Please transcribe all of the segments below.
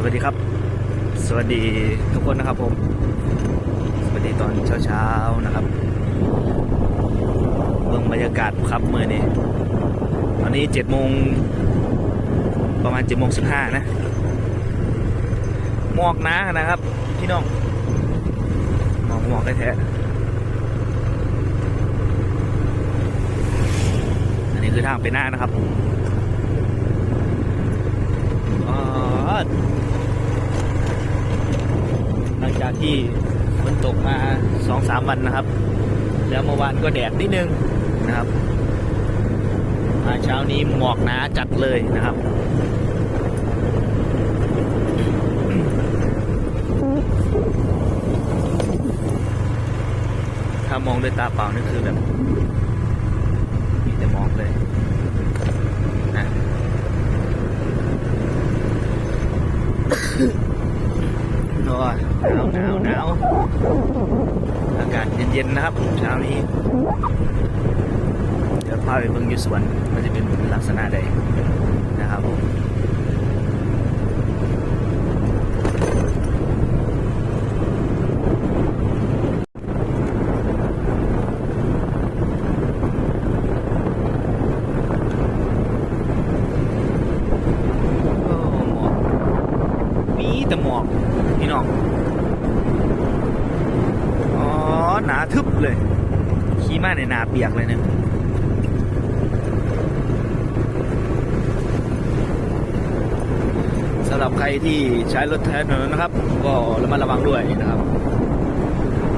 สวัสดีครับ สวัสดีทุกคนนะครับผม สวัสดีตอนเช้าๆนะครับเบิ่งบรรยากาศครับเมื่อนี้ตอนนี้เจ็ดโมงประมาณเจ็ดโมงสิบห้านะหมอกนานะครับ พี่น้องหมอกหมอกแท้อันนี้คือทางไปหน้านะครับอ๋ อหลังจากที่ฝนตกมาสองสามวันนะครับ แล้วเมื่อวานก็แดดนิดนึงนะครับมาเช้านี้หมอกหนาจัดเลยนะครับถ้ามองด้วยตาเปล่านี่คือแบบ มีแต่หมอกเลยนะ โอ้ยหนาวหนาวหนาวอากาศเย็นๆนะครับเช้านี้เดี๋ยวพาไปเบิ่งยูสวนมันจะเป็นลักษณะใดนะครับผมมีแต่หมอกพี่น้อง อ๋อ หนาทึบเลย ขี่มาในหนาเปียกเลยเนี่ยสำหรับใครที่ใช้รถใช้ถนนนะครับ ก็ระมัดระวังด้วยนะครับ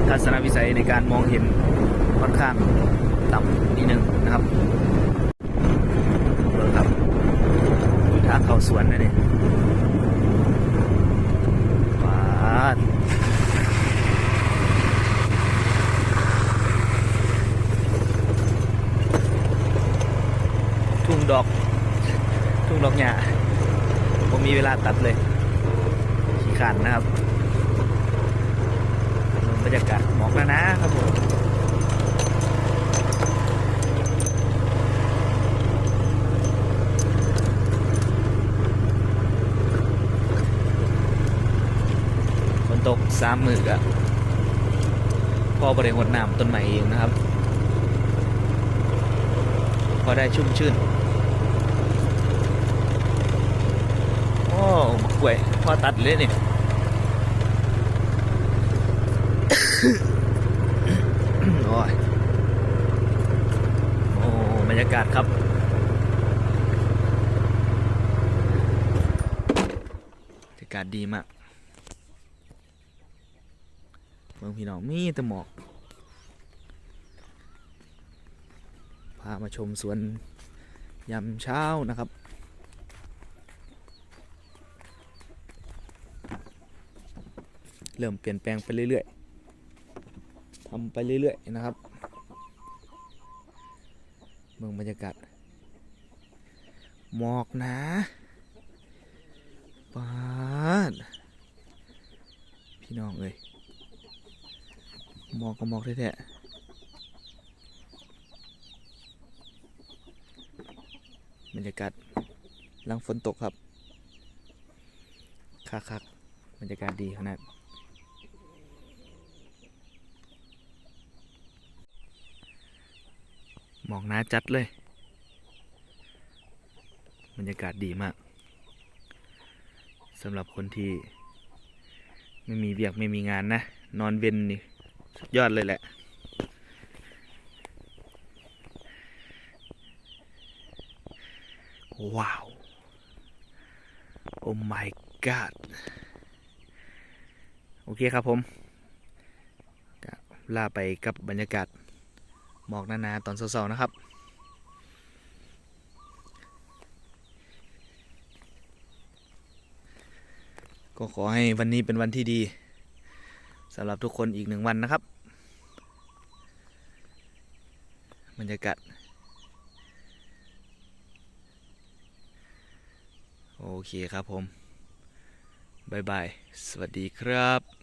ทัศนวิสัยในการมองเห็นค่อนข้างต่ำนิดนึงนะครับเบอครับทางเข้าสวนนะเนี่ยว้านทุ่งดอก ทุ่งดอกหญ้าผมมีเวลาตัดเลยขี้ขันนะครับบรรยากาศหมอกแล้วนะครับผมฝนตก สามมือกะพ่อบริหดน้ำต้นใหม่เองนะครับ พอได้ชุ่มชื่น โอ้มะกล้วยพ่อตัดเลยนี่โอ้ยโอ้บรรยากาศครับบรรยากาศดีมาก เมืองพี่น้องมีแต่หมอกพามาชมสวนยามเช้านะครับเริ่มเปลี่ยนแปลงไปเรื่อยๆทำไปเรื่อยๆนะครับ เมืองบรรยากาศหมอกนะปาดพี่น้องเอ้ย มอกก็มอกแท้ๆบรรยากาศหลังฝนตกครับคักคักๆบรรยากาศดีขนาดหมอกหนาจัดเลย บรรยากาศดีมากสำหรับคนที่ ไม่มีเวียกไม่มีงานนะ นอนเวนนี่ สุดยอดเลยแหละ ว้าว โอ้ my god โอเคครับผมก็ลาไปกับบรรยากาศหมอกหนาๆตอนเช้าๆนะครับ ก็ขอให้วันนี้เป็นวันที่ดี สำหรับทุกคนอีกหนึ่งวันนะครับบรรยากาศโอเคครับผมบายบาย สวัสดีครับ